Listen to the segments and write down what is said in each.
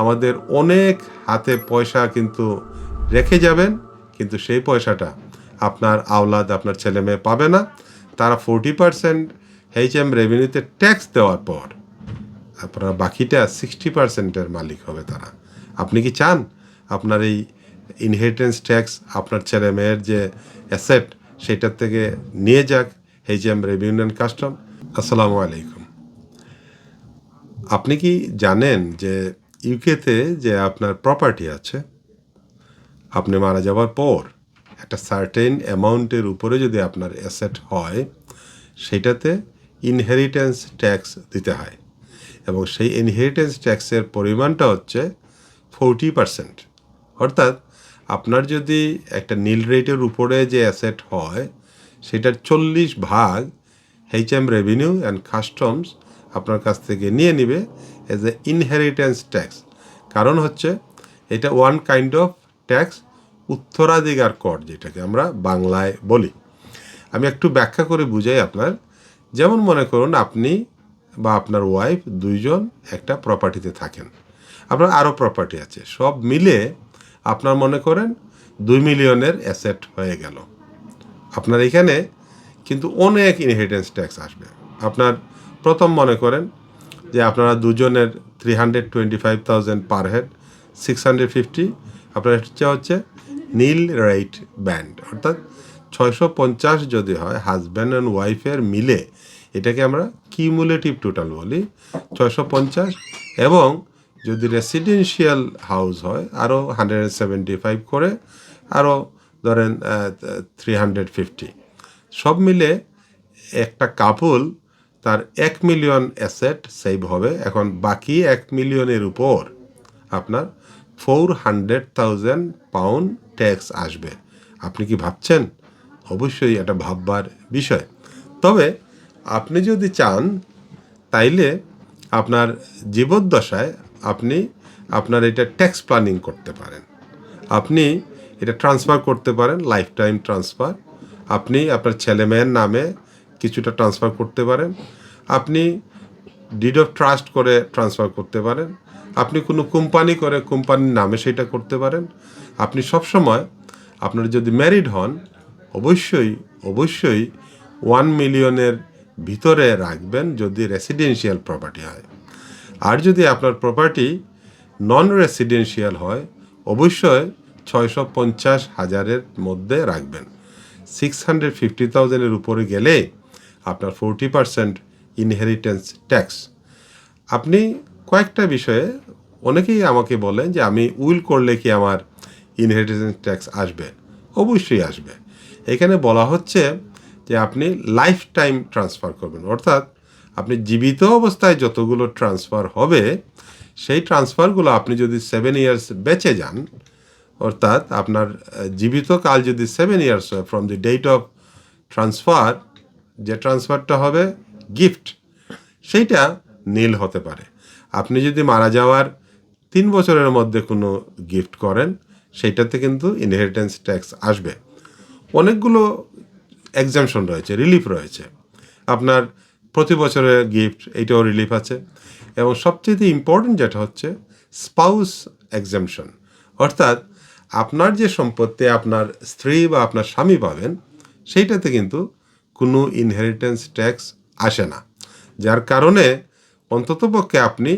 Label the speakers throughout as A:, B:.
A: আমাদের অনেক হাতে পয়সা কিন্তু রেখে যাবেন, কিন্তু সেই পয়সাটা আপনার আওলাদ, আপনার ছেলে মেয়ে পাবে না। তারা ফোরটি পার্সেন্ট এইচ এম রেভিনিউতে ট্যাক্স দেওয়ার পর আপনার বাকিটা সিক্সটি পার্সেন্টের মালিক হবে তারা। আপনি কি চান আপনার এই ইনহেরিটেন্স ট্যাক্স আপনার ছেলে মেয়ের যে অ্যাসেট সেটার থেকে নিয়ে যাক H M revenue and custom আসসালামু আলাইকুম। আপনি কি জানেন যে ইউকেতে যে আপনার প্রপার্টি আছে, আপনি মারা যাওয়ার পর একটা সার্টেন অ্যামাউন্টের উপরে যদি আপনার অ্যাসেট হয়, সেটাতে ইনহেরিটেন্স ট্যাক্স দিতে হয়। এবং সেই ইনহেরিটেন্স ট্যাক্সের পরিমাণটা হচ্ছে ফোরটি পারসেন্ট অর্থাৎ আপনার যদি একটা নীল রেটের উপরে যে অ্যাসেট হয়, সেটার চল্লিশ ভাগ H M revenue and customs আপনার কাছ থেকে নিয়ে নিবে। এজ এ ইনহেরিটেন্স ট্যাক্স কারণ হচ্ছে, এটা ওয়ান কাইন্ড অফ ট্যাক্স উত্তরাধিকার কর, যেটাকে আমরা বাংলায় বলি। আমি একটু ব্যাখ্যা করে বুঝাই আপনার। যেমন মনে করুন, আপনি বা আপনার ওয়াইফ দুইজন একটা প্রপার্টিতে থাকেন। আপনার আরও প্রপার্টি আছে। সব মিলে আপনার মনে করেন, দুই মিলিয়নের অ্যাসেট হয়ে গেল। আপনার এখানে কিন্তু অনেক ইনহেরিটেন্স ট্যাক্স আসবে। আপনার প্রথম মনে করেন যে আপনারা দুজনের three hundred twenty five thousand per head six hundred fifty আপনার হচ্ছে হচ্ছে নীল রাইট ব্যান্ড, অর্থাৎ ছয়শো পঞ্চাশ যদি হয় হাজব্যান্ড অ্যান্ড ওয়াইফের মিলে, এটাকে আমরা কিউমুলেটিভ টোটাল বলি, ছয়শো পঞ্চাশ, এবং যদি রেসিডেন্সিয়াল হাউস হয় আরও হান্ড্রেড অ্যান্ড সেভেন্টি ফাইভ করে আরও ধরেন থ্রি হান্ড্রেড ফিফটি সব মিলে একটা কাপল তার এক মিলিয়ন অ্যাসেট সেভ হবে। এখন বাকি এক মিলিয়নের উপর আপনার four hundred thousand pound tax আসবে। আপনি কি ভাবছেন? অবশ্যই এটা ভাববার বিষয়। তবে আপনি যদি চান, তাইলে আপনার জীবদ্দশায় আপনি আপনার এটা ট্যাক্স প্ল্যানিং করতে পারেন। আপনি এটা ট্রান্সফার করতে পারেন লাইফ টাইম ট্রান্সফার আপনি আপনার ছেলেমেয়ের নামে কিছুটা ট্রান্সফার করতে পারেন। আপনি ডিড অফ ট্রাস্ট করে ট্রান্সফার করতে পারেন। আপনি কোনো কোম্পানি করে কোম্পানির নামে সেটা করতে পারেন। আপনি সবসময় আপনার যদি ম্যারিড হন, অবশ্যই অবশ্যই ওয়ান মিলিয়নের ভিতরে রাখবেন যদি রেসিডেন্সিয়াল প্রপার্টি হয়। আর যদি আপনার প্রপার্টি নন রেসিডেন্সিয়াল হয়, অবশ্যই ছয়শো পঞ্চাশ হাজারের মধ্যে রাখবেন। সিক্স হান্ড্রেড ফিফটি থাউজেন্ডের উপরে গেলে আপনার ফোরটি পারসেন্ট ইনহেরিটেন্স ট্যাক্স আপনি কয়েকটা বিষয়ে অনেকেই আমাকে বলেন যে আমি উইল করলে কি আমার ইনহেরিটেন্স ট্যাক্স আসবে? অবশ্যই আসবে। এখানে বলা হচ্ছে যে আপনি লাইফ টাইম ট্রান্সফার করবেন। অর্থাৎ আপনি জীবিত অবস্থায় যতগুলো ট্রান্সফার হবে, সেই ট্রান্সফারগুলো আপনি যদি সেভেন ইয়ার্স বেঁচে যান, অর্থাৎ আপনার জীবিত কাল যদি সেভেন ইয়ার্স হয় from the date of transfer যে ট্রান্সফারটা হবে গিফট সেইটা নীল হতে পারে। আপনি যদি মারা যাওয়ার তিন বছরের মধ্যে কোনো গিফট করেন, সেইটাতে কিন্তু ইনহেরিটেন্স ট্যাক্স আসবে। অনেকগুলো এক্সামশন রয়েছে রিলিফ রয়েছে। আপনার প্রতি বছরের গিফট এইটাও রিলিফ আছে। এবং সবচেয়ে ইম্পর্টেন্ট যেটা হচ্ছে স্পাউস এক্সামশন অর্থাৎ আপনার যে সম্পত্তি আপনার স্ত্রী বা আপনার স্বামী পাবেন, সেইটাতে কিন্তু কোনো ইনহেরিটেন্স ট্যাক্স আসে না। যার কারণে অন্ততপক্ষে আপনি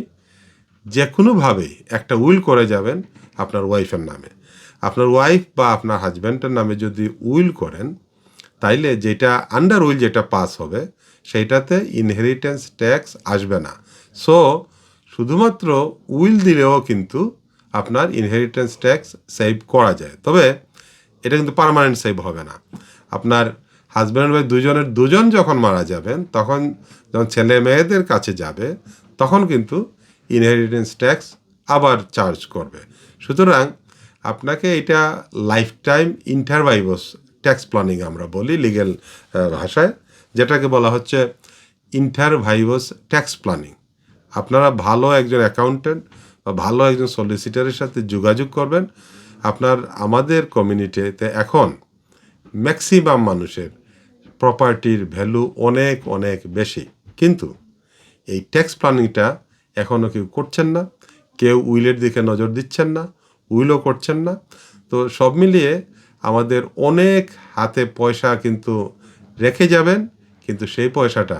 A: যে কোনোভাবেই একটা উইল করে যাবেন আপনার ওয়াইফের নামে। আপনার ওয়াইফ বা আপনার হাজব্যান্ডের নামে যদি উইল করেন, তাইলে যেটা আন্ডার উইল যেটা পাস হবে, সেইটাতে ইনহেরিটেন্স ট্যাক্স আসবে না। সো শুধুমাত্র উইল দিলেও কিন্তু আপনার ইনহেরিটেন্স ট্যাক্স সেভ করা যায়। তবে এটা কিন্তু পার্মানেন্ট সেভ হবে না। আপনার হাজব্যান্ড ওয়াইফ দুজনের দুজন যখন মারা যাবেন, তখন যখন ছেলে মেয়েদের কাছে যাবে, তখন কিন্তু ইনহেরিটেন্স ট্যাক্স আবার চার্জ করবে। সুতরাং আপনাকে এটা life time inter vivos tax planning আমরা বলি লিগেল ভাষায়, যেটাকে বলা হচ্ছে ইন্টারভাইভস ট্যাক্স প্ল্যানিং আপনারা ভালো একজন অ্যাকাউন্টেন্ট বা ভালো একজন সলিসিটারের সাথে যোগাযোগ করবেন। আপনার, আমাদের কমিউনিটিতে এখন ম্যাক্সিমাম মানুষের প্রপার্টির ভ্যালু অনেক অনেক বেশি। কিন্তু এই ট্যাক্স প্ল্যানিংটা এখনও কেউ করছেন না, কেউ উইলের দিকে নজর দিচ্ছেন না, উইলও করছেন না। তো সব মিলিয়ে আমাদের অনেক হাতে পয়সা কিন্তু রেখে যাবেন, কিন্তু সেই পয়সাটা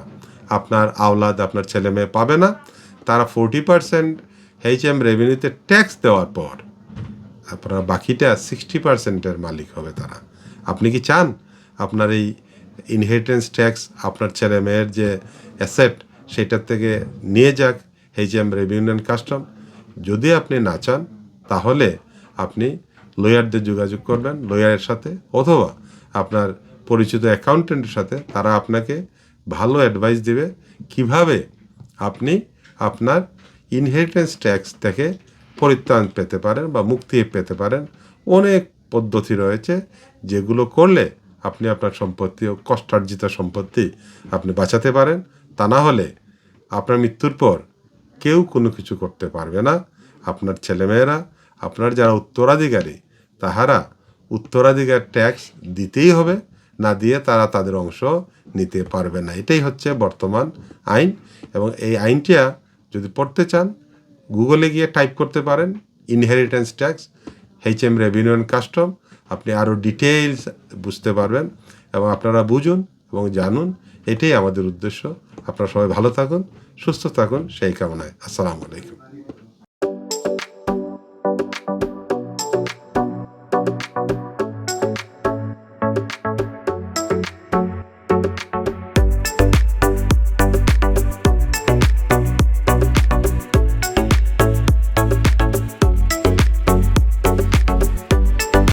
A: আপনার আওলাদ, আপনার ছেলে মেয়ে পাবে না। তারা ফোরটি পার্সেন্ট এইচ এম রেভিনিউতে ট্যাক্স দেওয়ার পর, আপনার বাকিটা সিক্সটি পার্সেন্টের মালিক হবে তারা। আপনি কি চান? আপনার এই ইনহেরিটেন্স ট্যাক্স আপনার ছেলে মেয়ের যে অ্যাসেট সেটার থেকে নিয়ে যাক H M revenue and custom যদি আপনি না চান, তাহলে আপনি লয়ারদের যোগাযোগ করবেন লয়ারের সাথে, অথবা আপনার পরিচিত অ্যাকাউন্টেন্টের সাথে, তারা আপনাকে ভালো অ্যাডভাইস দেবে কীভাবে আপনি আপনার ইনহেরিটেন্স ট্যাক্স থেকে পরিত্রাণ পেতে পারেন বা মুক্তি পেতে পারেন। অনেক পদ্ধতি রয়েছে যেগুলো করলে আপনি আপনার সম্পত্তি ও কষ্টার্জিত সম্পত্তি আপনি বাঁচাতে পারেন। তা না হলে আপনার মৃত্যুর পর কেউ কোনো কিছু করতে পারবে না। আপনার ছেলেমেয়েরা, আপনার যারা উত্তরাধিকারী, তাহারা উত্তরাধিকার ট্যাক্স দিতেই হবে। না দিয়ে তারা তাদের অংশ নিতে পারবে না। এটাই হচ্ছে বর্তমান আইন এবং এই আইনটা যদি পড়তে চান, গুগলে গিয়ে টাইপ করতে পারেন inheritance tax H M revenue and custom আপনি আরও ডিটেইলস বুঝতে পারবেন এবং আপনারা বুঝুন এবং জানুন, এটাই আমাদের উদ্দেশ্য। আপনারা সবাই ভালো থাকুন, সুস্থ থাকুন, সেই কামনায়। আসসালামু আলাইকুম।